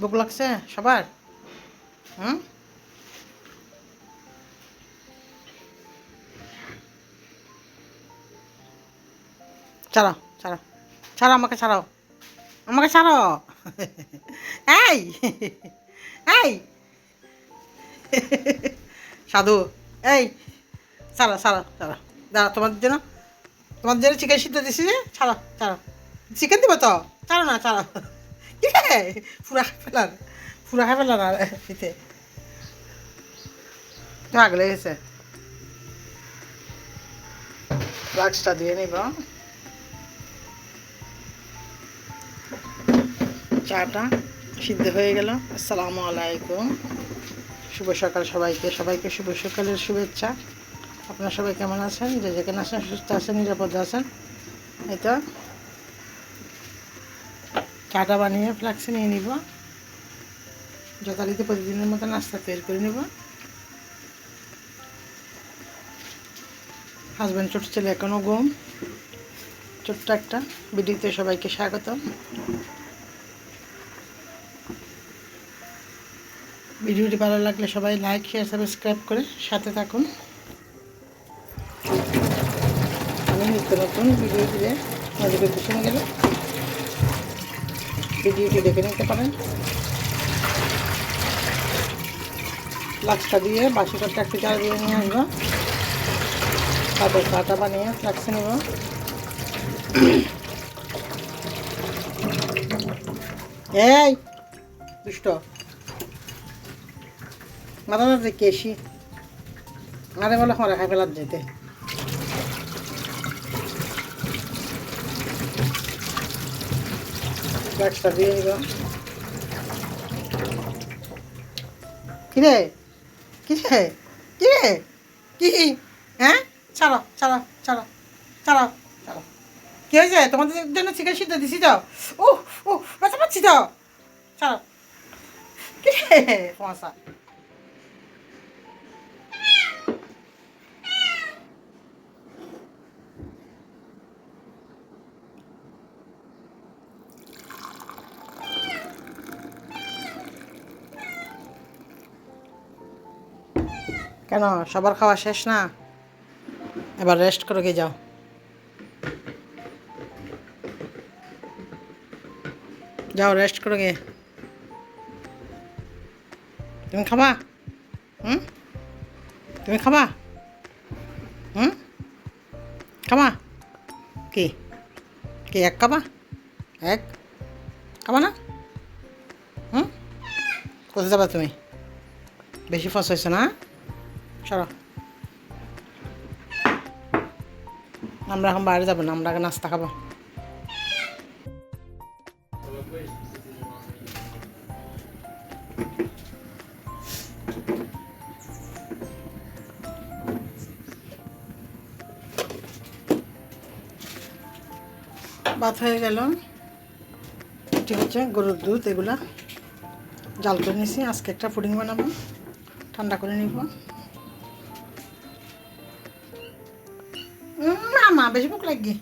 বুক লাগছে? সবার? হুম? ছাড়াও ছাড়াও ছাড়াও আমাকে ছাড়াও। আমাকে ছাড়াও। এই! এই! সাধু, এই! ছাড়া ছাড়া ছাড়া দাঁড়া, তোমাদের জন্য তোমাদের জন্য চিকেন সিদ্ধ দিছি যে? ছাড়ো ছাড়ো চিকেন দিব তো? ছাড়ো না ছাড়ো পুরা খাই ফেলার খাই ফেলার আর এতে। আগলে গেছে ফ্লাক্সটা দিয়ে নিব। চাটা সিদ্ধ হয়ে গেল। আসসালামু আলাইকুম। শুভ সকাল সবাইকে। সবাইকে শুভ সকালের শুভেচ্ছা। আপনারা সবাই কেমন আছেন? যে যেখানে আছেন, সুস্থ আছেন, নিরাপদে আছেন? এই চাটা বানিয়ে ফ্লাক্সে নিয়ে নিব। যথারীতি প্রতিদিনের মতো নাস্তা তৈরি করে নেব। হাজব্যান্ড ছোট ছেলে এখনও ঘুম ছোট্ট একটা ভিডিওতে সবাইকে স্বাগত ভিডিওটি ভালো লাগলে সবাই লাইক শেয়ার সাবস্ক্রাইব করে সাথে থাকুন। আমি নিত্য নতুন ভিডিও দিলে নজরে পিছনে গেলে ভিডিওটি দেখে নিতে পারেন। ফ্লাক্সটা দিয়ে বাসিটারটা একটু চাল দিয়ে নিয়ে আসব। তারপর চাটা বানিয়ে ফ্লাক্সে নেব। এই, দুষ্ট। মাথা মাথা কেসি আরে বলে খরা খাই ফেলার যেতে ফ্লাক্সটা দিয়ে নিব কিরে? কিরে? কিরে? কি? হ্যাঁ? ছাড়ো ছাড়ো ছাড়ো ছাড়ো ছাড়ো। কি হয়েছে? তোমাদের জন্য চিকেন সিদ্ধ দিছি তো। ও ও ব্যথা পাচ্ছি তো। ছাড়ো। কি রে কেন? সবার খাওয়া শেষ না? এবার রেস্ট করে গিয়ে যাও। যাও রেস্ট করে গিয়ে। তুমি খাবা? হুম? তুমি খাবা? হুম? খাবা? কি? কি, এক খাবা? এক? খাবা না? হুম? কোথায় যাবা তুমি? বেশি ফস হয়েছে না? চলো আমরা এখন বাইরে যাব না, আমরা আগে নাস্তা খাব। ভাত হয়ে গেল। এটি হচ্ছে গরুর দুধ এগুলা। জাল করে নিয়েছি আজকে একটা পুডিং বানাবো, ঠান্ডা করে নিব। মা বেশি মুখ লাগবে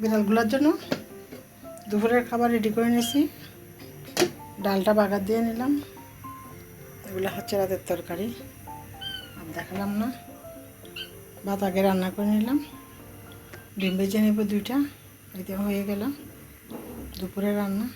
বিড়ালগুলোর জন্য দুপুরের খাবার রেডি করে নিয়েছি। ডালটা বাগার দিয়ে নিলাম। এগুলো হচ্ছে রাতের তরকারি। আর দেখালাম না। ভাত আগে রান্না করে নিলাম। ডিম বেজে নেব দুইটা। এতে হয়ে গেল। দুপুরে রান্না।